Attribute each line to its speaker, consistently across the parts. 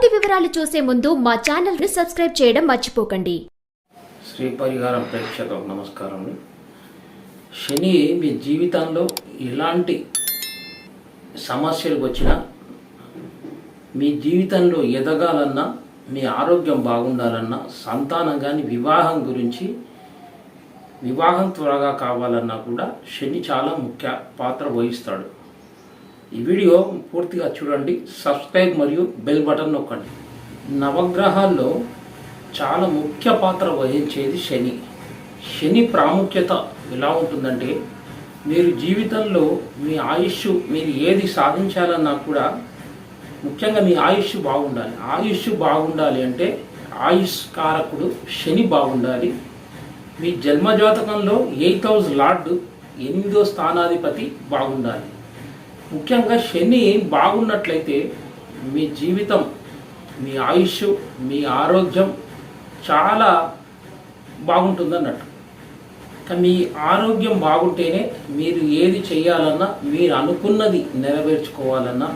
Speaker 1: పూర్తి వివరాలు చూసే ముందు మా ఛానల్ని సబ్స్క్రైబ్ చేయడం మర్చిపోకండి.
Speaker 2: శ్రీ పరిహారం ప్రేక్షకులకు నమస్కారం. శని మీ జీవితంలో ఎలాంటి సమస్యలు వచ్చినా మీ జీవితంలో ఎదగాలన్నా మీ ఆరోగ్యం బాగుండాలన్నా సంతానం కానీ వివాహం గురించి వివాహం త్వరగా కావాలన్నా కూడా శని చాలా ముఖ్య పాత్ర వహిస్తాడు. ఈ వీడియో పూర్తిగా చూడండి సబ్స్క్రైబ్ మరియు బెల్ బటన్ నొక్కండి. నవగ్రహాల్లో చాలా ముఖ్య పాత్ర వహించేది శని. శని ప్రాముఖ్యత ఎలా ఉంటుందంటే మీరు జీవితంలో మీ ఆయుష్ మీరు ఏది సాధించాలన్నా కూడా ముఖ్యంగా మీ ఆయుష్ బాగుండాలి. ఆయుష్ బాగుండాలి అంటే ఆయుష్ కారకుడు శని బాగుండాలి. మీ జన్మజాతకంలో ఎయిత్ హౌస్ లార్డు ఎనిమిదో స్థానాధిపతి బాగుండాలి. ముఖ్యంగా శని బాగున్నట్లయితే మీ జీవితం మీ ఆయుష్ మీ ఆరోగ్యం చాలా బాగుంటుంది అన్నట్టు మీ ఆరోగ్యం బాగుంటేనే మీరు ఏది చేయాలన్నా మీరు అనుకున్నది నెరవేర్చుకోవాలన్నా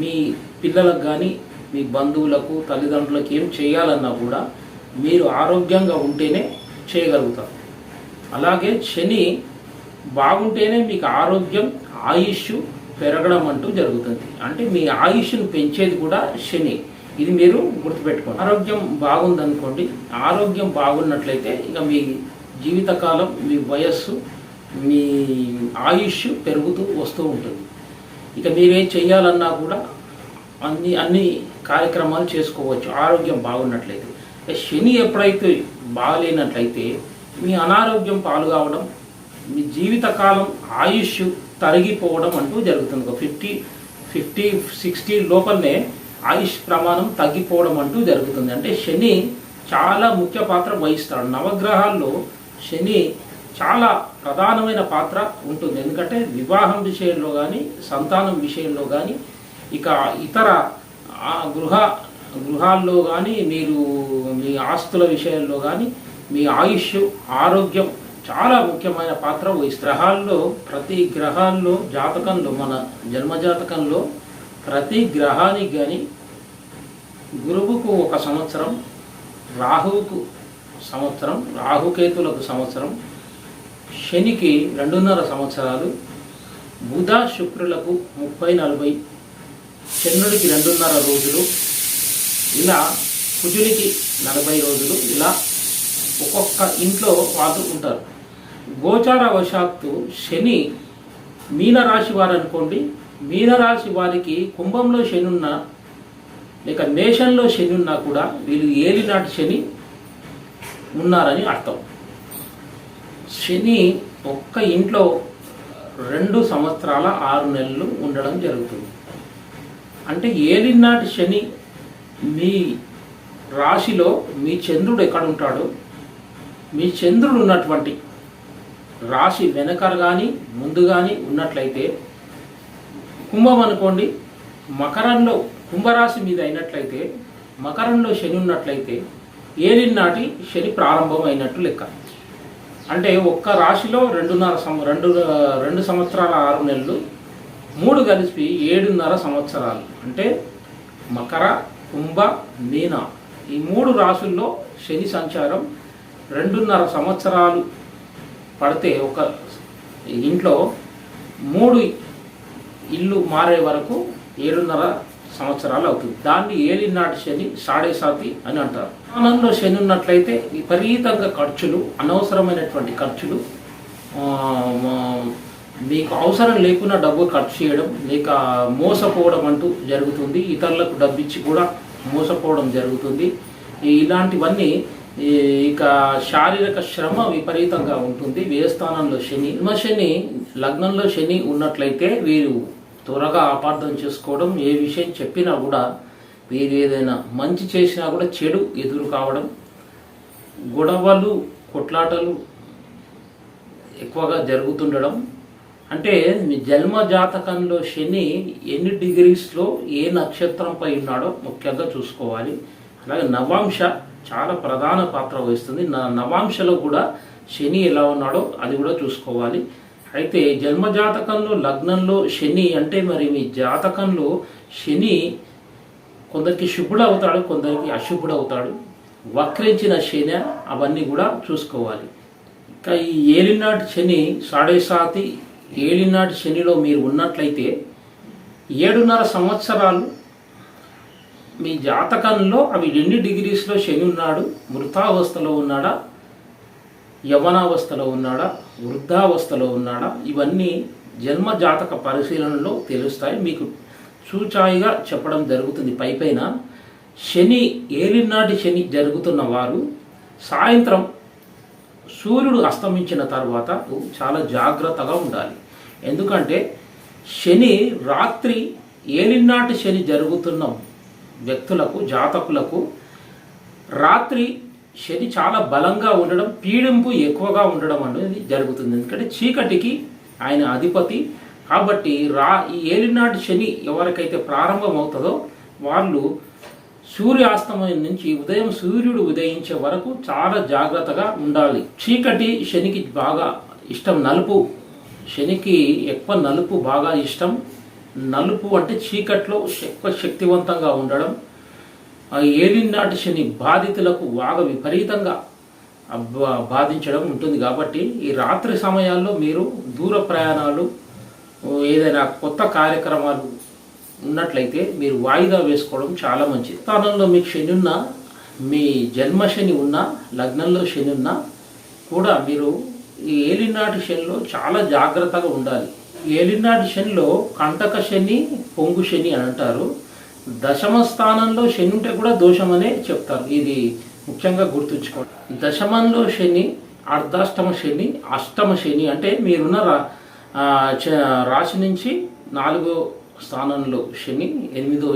Speaker 2: మీ పిల్లలకు కానీ మీ బంధువులకు తల్లిదండ్రులకు ఏం చేయాలన్నా కూడా మీరు ఆరోగ్యంగా ఉంటేనే చేయగలుగుతారు. అలాగే శని బాగుంటేనే మీకు ఆరోగ్యం ఆయుష్ పెరగడం అంటూ జరుగుతుంది. అంటే మీ ఆయుష్ను పెంచేది కూడా శని. ఇది మీరు గుర్తుపెట్టుకోండి. ఆరోగ్యం బాగుందనుకోండి. ఆరోగ్యం బాగున్నట్లయితే ఇక మీ జీవితకాలం మీ వయస్సు మీ ఆయుష్ పెరుగుతూ వస్తూ ఉంటుంది. ఇక మీరేం చేయాలన్నా కూడా అన్ని అన్ని కార్యక్రమాలు చేసుకోవచ్చు. ఆరోగ్యం బాగున్నట్లయితే. శని ఎప్పుడైతే బాగలేనట్లయితే మీ అనారోగ్యం పాలు కావడం మీ జీవితకాలం ఆయుష్ తరిగిపోవడం అంటూ జరుగుతుంది. ఒక ఫిఫ్టీ ఫిఫ్టీ సిక్స్టీ లోపలనే ఆయుష్ ప్రమాణం తగ్గిపోవడం అంటూ జరుగుతుంది. అంటే శని చాలా ముఖ్య పాత్ర వహిస్తాడు. నవగ్రహాల్లో శని చాలా ప్రధానమైన పాత్ర ఉంటుంది. ఎందుకంటే వివాహం విషయంలో కానీ సంతానం విషయంలో కానీ ఇక ఇతర గృహ గృహాల్లో కానీ మీరు మీ ఆస్తుల విషయంలో కానీ మీ ఆయుష్ ఆరోగ్యం చాలా ముఖ్యమైన పాత్ర వహిస్తారు గ్రహాల్లో ప్రతి గ్రహాల్లో జాతకంలో మన జన్మజాతకంలో ప్రతి గ్రహానికి కానీ గురువుకు ఒక సంవత్సరం రాహువుకు సంవత్సరం రాహుకేతులకు సంవత్సరం శనికి రెండున్నర సంవత్సరాలు బుధ శుక్రులకు ముప్పై నలభై చంద్రుడికి రెండున్నర రోజులు ఇలా కుజునికి నలభై రోజులు ఇలా ఒక్కొక్క ఇంట్లో వాళ్ళు ఉంటారు. గోచార వశాత్తు శని మీనరాశి వారు అనుకోండి మీనరాశి వారికి కుంభంలో శని ఉన్న లేక మేషంలో శని ఉన్నా కూడా వీళ్ళు ఏలినాటి శని ఉన్నారని అర్థం. శని ఒక్క ఇంట్లో రెండు సంవత్సరాల ఆరు నెలలు ఉండడం జరుగుతుంది. అంటే ఏలినాటి శని మీ రాశిలో మీ చంద్రుడు ఎక్కడ ఉంటాడో మీ చంద్రుడు ఉన్నటువంటి రాశి వెనకర కానీ ముందు కానీ ఉన్నట్లయితే కుంభం అనుకోండి మకరంలో కుంభరాశి మీద అయినట్లయితే మకరంలో శని ఉన్నట్లయితే ఏలినాటి శని ప్రారంభం అయినట్టు లెక్క. అంటే ఒక్క రాశిలో రెండున్నర సం రెండు రెండు సంవత్సరాల ఆరు నెలలు మూడు కలిసి ఏడున్నర సంవత్సరాలు. అంటే మకర కుంభ మీన ఈ మూడు రాశుల్లో శని సంచారం రెండున్నర సంవత్సరాలు పడితే ఒక ఇంట్లో మూడు ఇల్లు మారే వరకు ఏడున్నర సంవత్సరాలు అవుతుంది. దాన్ని ఏలినాటి శని సాడే సాతి అని అంటారు. స్థానంలో శని ఉన్నట్లయితే విపరీతంగా ఖర్చులు అనవసరమైనటువంటి ఖర్చులు మీకు అవసరం లేకుండా డబ్బు ఖర్చు చేయడం లేక మోసపోవడం అంటూ జరుగుతుంది. ఇతరులకు డబ్బు ఇచ్చి కూడా మోసపోవడం జరుగుతుంది. ఇలాంటివన్నీ ఇక శారీరక శ్రమ విపరీతంగా ఉంటుంది. వ్యయస్థానంలో శని జన్మ శని లగ్నంలో శని ఉన్నట్లయితే వీరు త్వరగా అపార్థం చేసుకోవడం ఏ విషయం చెప్పినా కూడా వీరు ఏదైనా మంచి చేసినా కూడా చెడు ఎదురు కావడం గొడవలు కొట్లాటలు ఎక్కువగా జరుగుతుండడం. అంటే మీ జన్మ జాతకంలో శని ఎన్ని డిగ్రీస్లో ఏ నక్షత్రంపై ఉన్నాడో ముఖ్యంగా చూసుకోవాలి. అలాగే నవాంశ చాలా ప్రధాన పాత్ర వహిస్తుంది. నా నవాంశలో కూడా శని ఎలా ఉన్నాడో అది కూడా చూసుకోవాలి. అయితే జన్మ జాతకంలో లగ్నంలో శని అంటే మరి మీ జాతకంలో శని కొందరికి శుభుడు అవుతాడు కొందరికి అశుభుడు అవుతాడు వక్రించిన శని అవన్నీ కూడా చూసుకోవాలి. ఇంకా ఈ ఏలినాటి శని సాడే సాతి ఏలినాటి శనిలో మీరు ఉన్నట్లయితే ఏడున్నర సంవత్సరాలు మీ జాతకంలో అవి ఎన్ని డిగ్రీస్లో శని ఉన్నాడు? మృతావస్థలో ఉన్నాడా? యవనావస్థలో ఉన్నాడా? వృద్ధావస్థలో ఉన్నాడా? ఇవన్నీ జన్మ జాతక పరిశీలనలో తెలుస్తాయి. మీకు సూచాయిగా చెప్పడం జరుగుతుంది. పైపైన శని ఏలినాటి శని జరుగుతున్న వారు సాయంత్రం సూర్యుడు అస్తమించిన తర్వాత చాలా జాగ్రత్తగా ఉండాలి. ఎందుకంటే శని రాత్రి ఏలినాటి శని జరుగుతున్న వ్యక్తులకు జాతకులకు రాత్రి శని చాలా బలంగా ఉండడం పీడింపు ఎక్కువగా ఉండడం అనేది జరుగుతుంది. ఎందుకంటే చీకటికి ఆయన అధిపతి. కాబట్టి రా ఈ ఏలినాటి శని ఎవరికైతే ప్రారంభమవుతుందో వాళ్ళు సూర్యాస్తమయం నుంచి ఉదయం సూర్యుడు ఉదయించే వరకు చాలా జాగ్రత్తగా ఉండాలి. చీకటి శనికి బాగా ఇష్టం. నలుపు శనికి ఎక్కువ నలుపు బాగా ఇష్టం. నలుపు అంటే చీకట్లో ఎక్కువ శక్తివంతంగా ఉండడం ఆ ఏలినాటి శని బాధితులకు బాగా విపరీతంగా బాధించడం ఉంటుంది. కాబట్టి ఈ రాత్రి సమయాల్లో మీరు దూర ప్రయాణాలు ఏదైనా కొత్త కార్యక్రమాలు ఉన్నట్లయితే మీరు వాయిదా వేసుకోవడం చాలా మంచిది. స్థానంలో మీకు శని ఉన్న మీ జన్మ శని ఉన్న లగ్నంలో శని ఉన్నా కూడా మీరు ఈ ఏలినాటి శనిలో చాలా జాగ్రత్తగా ఉండాలి. ఏలినాటి శనిలో కంటక శని పొంగు శని అని అంటారు. దశమ స్థానంలో శని ఉంటే కూడా దోషమనే చెప్తారు. ఇది ముఖ్యంగా గుర్తుంచుకోండి. దశమంలో శని అర్ధాష్టమ శని అష్టమ శని అంటే మీరున్న రా చ- రాశి నుంచి నాలుగో స్థానంలో శని ఎనిమిదో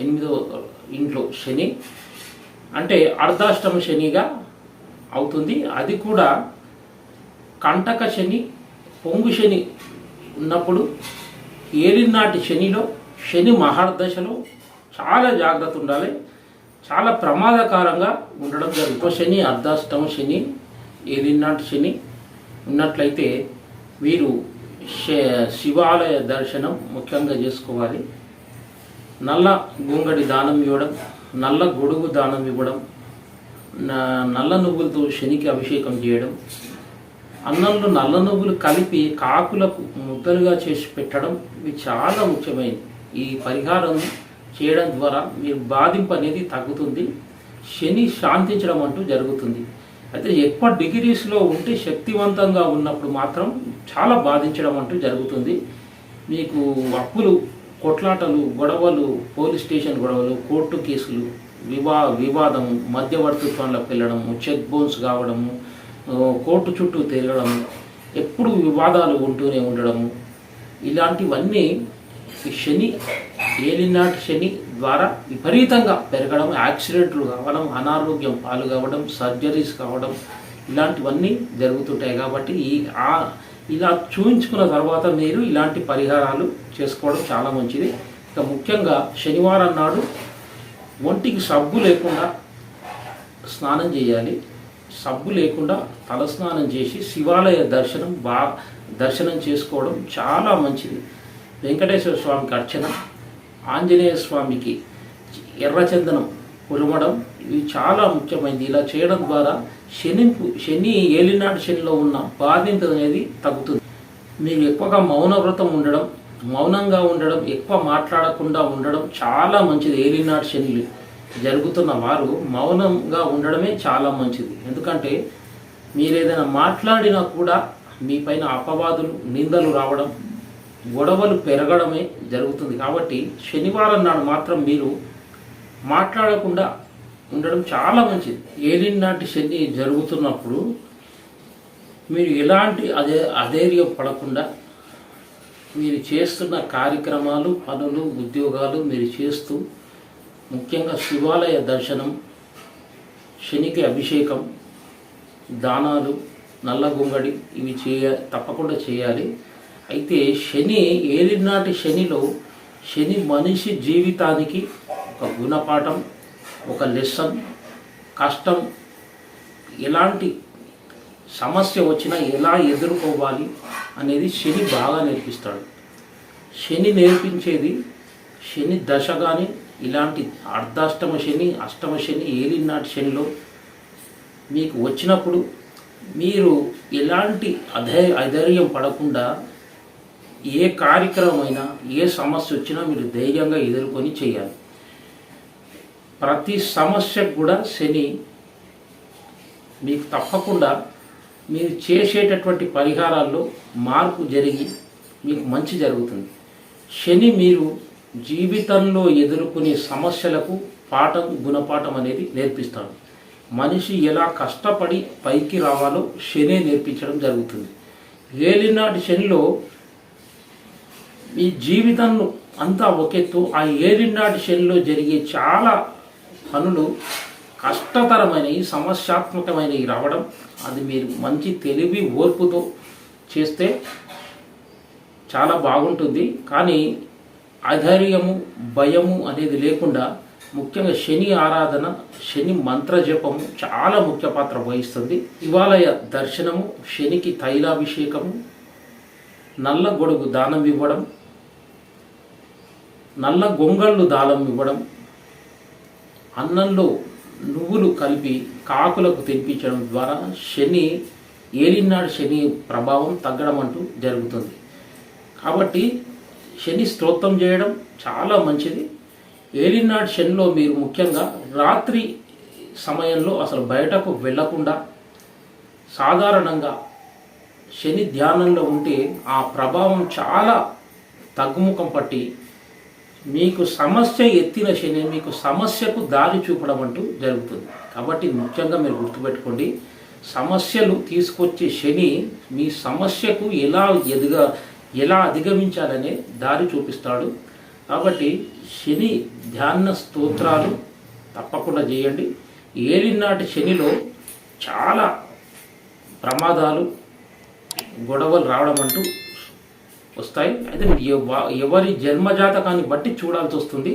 Speaker 2: ఎనిమిదో ఇంట్లో శని అంటే అర్ధాష్టమ శనిగా అవుతుంది. అది కూడా కంటక శని పొంగు శని ఉన్నప్పుడు ఏలినాటి శనిలో శని మహర్దశలో చాలా జాగ్రత్త ఉండాలి. చాలా ప్రమాదకరంగా ఉండడం జరుగుతుంది. శని అర్ధాష్టం శని ఏలినాటి శని ఉన్నట్లయితే వీరు శ- శివాలయ దర్శనం ముఖ్యంగా చేసుకోవాలి. నల్ల గొంగడి దానం ఇవ్వడం నల్ల గొడుగు దానం ఇవ్వడం నల్ల నువ్వులతో శనికి అభిషేకం చేయడం అన్నంలో నల్ల నువ్వులు కలిపి కాకులకు ముద్దలుగా చేసి పెట్టడం ఇవి చాలా ముఖ్యమైనది. ఈ పరిహారం చేయడం ద్వారా మీరు బాధింపు అనేది తగ్గుతుంది శని శాంతించడం అంటూ జరుగుతుంది. అయితే ఎక్కువ డిగ్రీస్లో ఉంటే శక్తివంతంగా ఉన్నప్పుడు మాత్రం చాలా బాధించడం అంటూ జరుగుతుంది. మీకు అప్పులు కొట్లాటలు గొడవలు పోలీస్ స్టేషన్ గొడవలు కోర్టు కేసులు వివా వివాదము మధ్యవర్తిత్వంలోకి వెళ్ళడము చెక్ బౌన్స్ కావడము కోర్టు చుట్టూ తిరగడం ఎప్పుడు వివాదాలు ఉంటూనే ఉండడము ఇలాంటివన్నీ ఈ శని ఏలినాటి శని ద్వారా విపరీతంగా పెరగడం యాక్సిడెంట్లు కావడం అనారోగ్యం పాలు కావడం సర్జరీస్ కావడం ఇలాంటివన్నీ జరుగుతుంటాయి కాబట్టి ఈ ఆ ఇలా చూపించుకున్న తర్వాత మీరు ఇలాంటి పరిహారాలు చేసుకోవడం చాలా మంచిది. ఇక ముఖ్యంగా శనివారం నాడు ఒంటికి సబ్బు లేకుండా స్నానం చేయాలి. సబ్బు లేకుండా తలస్నానం చేసి శివాలయ దర్శనం బా దర్శనం చేసుకోవడం చాలా మంచిది. వెంకటేశ్వర స్వామికి అర్చన ఆంజనేయ స్వామికి ఎర్రచందనం పులమడం ఇవి చాలా ముఖ్యమైనది. ఇలా చేయడం ద్వారా శని శని ఏలినాటి శనిలో ఉన్న బాధింత అనేది తగ్గుతుంది. మీరు ఎక్కువగా మౌన వ్రతం ఉండడం మౌనంగా ఉండడం ఎక్కువ మాట్లాడకుండా ఉండడం చాలా మంచిది. ఏలినాటి శనిలు జరుగుతున్న వారు మౌనంగా ఉండడమే చాలా మంచిది. ఎందుకంటే మీరు ఏదైనా మాట్లాడినా కూడా మీ పైన అపవాదులు నిందలు రావడం గొడవలు పెరగడమే జరుగుతుంది. కాబట్టి శనివారం నాడు మాత్రం మీరు మాట్లాడకుండా ఉండడం చాలా మంచిది. ఏలిన్ నాటి శని జరుగుతున్నప్పుడు మీరు ఎలాంటి అదే అధైర్యం పడకుండా మీరు చేస్తున్న కార్యక్రమాలు పనులు ఉద్యోగాలు మీరు చేస్తూ ముఖ్యంగా శివాలయ దర్శనం శనికి అభిషేకం దానాలు నల్లగొంగడి ఇవి చేయ తప్పకుండా చేయాలి. అయితే శని ఏలినాటి శనిలో శని మనిషి జీవితానికి ఒక గుణపాఠం ఒక లెసన్ కష్టం ఎలాంటి సమస్య వచ్చినా ఎలా ఎదుర్కోవాలి అనేది శని బాగా నేర్పిస్తాడు. శని నేర్పించేది శని దశ కానీ ఇలాంటి అర్ధాష్టమ శని అష్టమ శని ఏలినాటి శనిలో మీకు వచ్చినప్పుడు మీరు ఎలాంటి అధై అధైర్యం పడకుండా ఏ కార్యక్రమమైనా ఏ సమస్య వచ్చినా మీరు ధైర్యంగా ఎదుర్కొని చేయాలి. ప్రతి సమస్యకు కూడా శని మీకు తప్పకుండా మీరు చేసేటటువంటి పరిహారాల్లో మార్పు జరిగి మీకు మంచి జరుగుతుంది. శని మీరు జీవితంలో ఎదుర్కొనే సమస్యలకు పాఠం గుణపాఠం అనేది నేర్పిస్తాడు. మనిషి ఎలా కష్టపడి పైకి రావాలో శని నేర్పించడం జరుగుతుంది. ఏలినాటి శనిలో మీ జీవితంలో అంతా ఒకెత్తు ఆ ఏలినాటి శనిలో జరిగే చాలా పనులు కష్టతరమైనవి సమస్యాత్మకమైనవి రావడం అది మీరు మంచి తెలివి ఓర్పుతో చేస్తే చాలా బాగుంటుంది. కానీ అధైర్యము భయము అనేది లేకుండా ముఖ్యంగా శని ఆరాధన శని మంత్ర జపము చాలా ముఖ్య పాత్ర వహిస్తుంది. శివాలయ దర్శనము శనికి తైలాభిషేకము నల్ల గొడుగు దానం ఇవ్వడం నల్ల గొంగళ్ళు దానం ఇవ్వడం అన్నంలో నువ్వులు కలిపి కాకులకు తినిపించడం ద్వారా శని ఏలినాడు శని ప్రభావం తగ్గడం అంటూ జరుగుతుంది. కాబట్టి శని స్తోత్రం చేయడం చాలా మంచిది. ఏలినాడు శనిలో మీరు ముఖ్యంగా రాత్రి సమయంలో అసలు బయటకు వెళ్ళకుండా సాధారణంగా శని ధ్యానంలో ఉంటే ఆ ప్రభావం చాలా తగ్గుముఖం పట్టి మీకు సమస్య ఎత్తిన శని మీకు సమస్యకు దారి చూపడం అంటూ జరుగుతుంది. కాబట్టి ముఖ్యంగా మీరు గుర్తుపెట్టుకోండి సమస్యలు తీసుకొచ్చే శని మీ సమస్యకు ఎలా ఎదుగా ఎలా అధిగమించాలనే దారి చూపిస్తాడు. కాబట్టి శని ధ్యాన స్తోత్రాలు తప్పకుండా చేయండి. ఏలినాటి శనిలో చాలా ప్రమాదాలు గొడవలు రావడం అంటూ వస్తాయి. అయితే ఎవరి జన్మజాతకాన్ని బట్టి చూడాల్సి వస్తుంది.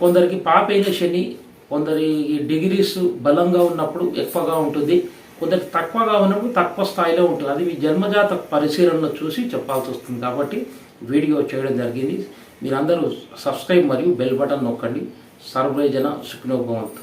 Speaker 2: కొందరికి పాపైన శని కొందరి డిగ్రీస్ బలంగా ఉన్నప్పుడు ఎక్కువగా ఉంటుంది. కొందరికి తక్కువగా ఉన్నప్పుడు తక్కువ స్థాయిలో ఉంటుంది. అది మీ జన్మజాత పరిశీలనలో చూసి చెప్పాల్సి వస్తుంది కాబట్టి వీడియో చేయడం జరిగింది. మీరందరూ సబ్స్క్రైబ్ మరియు బెల్ బటన్ నొక్కండి. సర్వేజన సుఖినోభవంతు.